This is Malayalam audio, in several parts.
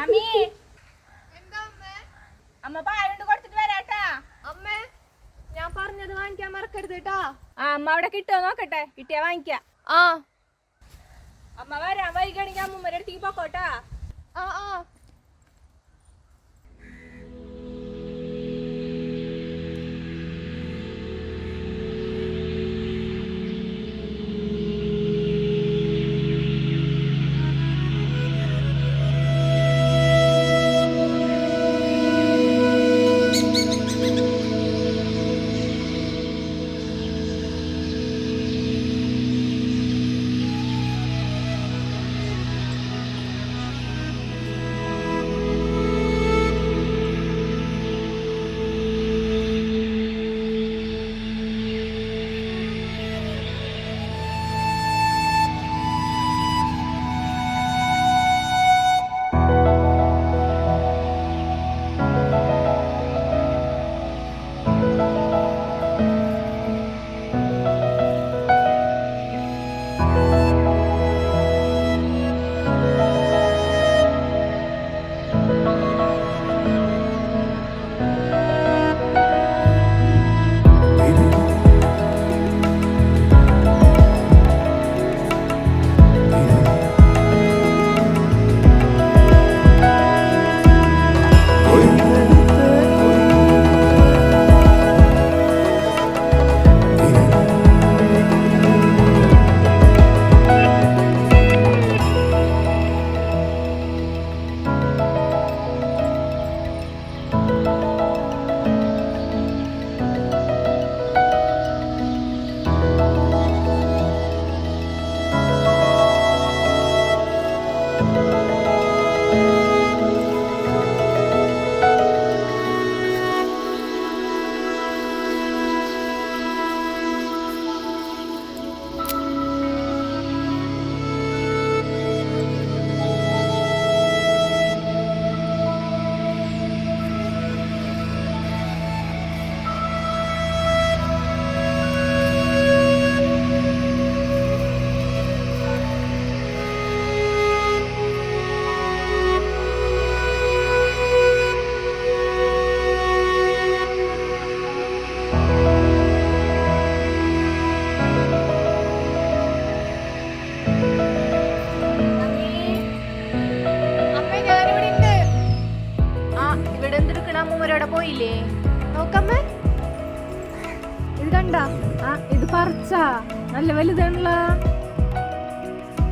നമി. അമ്മ പാലുണ്ട് കൊടുത്തിട്ട് വരാട്ടാ. അമ്മേ ഞാൻ പറഞ്ഞത് വാങ്ങിക്കാൻ മറക്കരുത് കേട്ടാ ആ അമ്മ അവിടെ കിട്ടുമോ നോക്കട്ടെ. കിട്ടിയാ വാങ്ങിക്കാം. ആ. അമ്മ വരാൻ വൈകണെങ്കിൽ അമ്മൂമ്മയുടെ അടുത്തേക്ക് പോക്കോട്ടാ. ആ ആ. ഇത് കണ്ട. ആ ഇത് പറിച്ച. നല്ല വലുതാണല്ല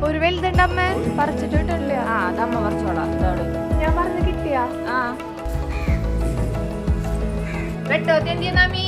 ഒരു വലുതുണ്ട് അമ്മ. പറിച്ചിട്ടില്ല ആ അമ്മ പറിച്ചോളാം. ഞാൻ പറഞ്ഞു കിട്ടിയാ. ആ. വെട്ടോ എന്തിയ നമി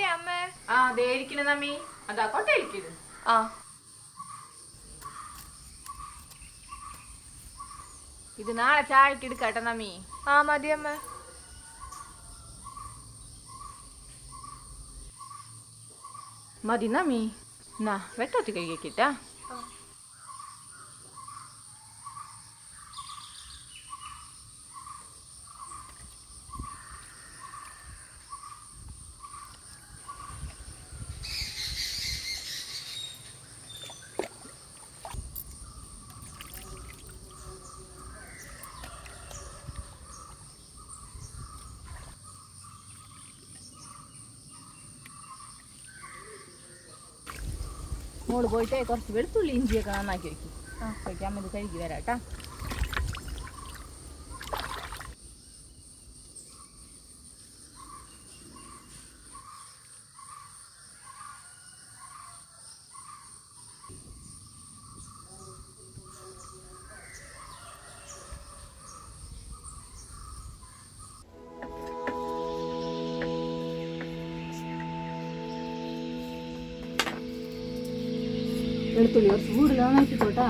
കിട്ടിയ അമ്മേ. ആ ദേ ഇരിക്കണ അതാ ആ. ഇത് നാളെ ചായക്ക് എടുക്കട്ടെ നമ്മി ആ മതി അമ്മ. മതി നമ്മി നാ വെട്ടോത്തി കഴിക്കിട്ടാ മോൾ പോയിട്ട് കുറച്ച് വെളുത്തുള്ളി ഇഞ്ചിയൊക്കെ നന്നാക്കി വെക്കും. ആ. വയ്ക്കാൻ വേണ്ടി കഴുകി വരാം വരാട്ടാ വെളുത്തുള്ളി. കുറച്ച് കൂടുതലാണ് നോക്കിക്കോട്ടാ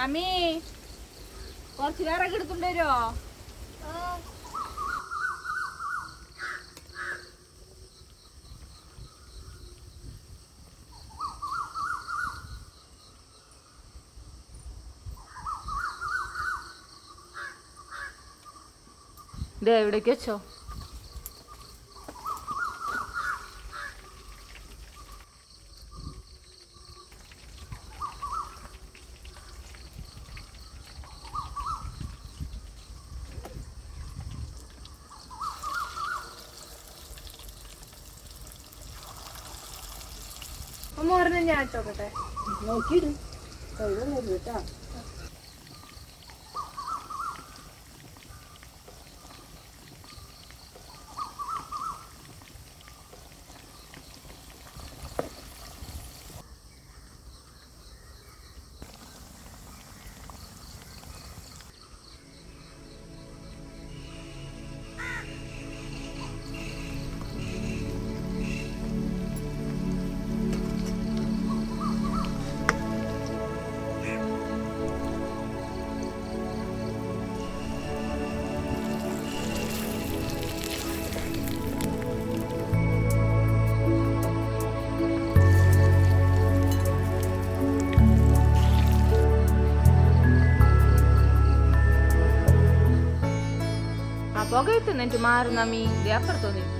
നമ്മി കുറച്ച് വിറക് വരുമോ ദേ എവിടേക്ക് വെച്ചോ? ഞാൻ ഇട്ടോക്കട്ടെ? നോക്കിയിടും. ആ പുക എത്തുന്നിട്ട് മാറുന്ന മീ അപ്പുറത്തോന്നിട്ട്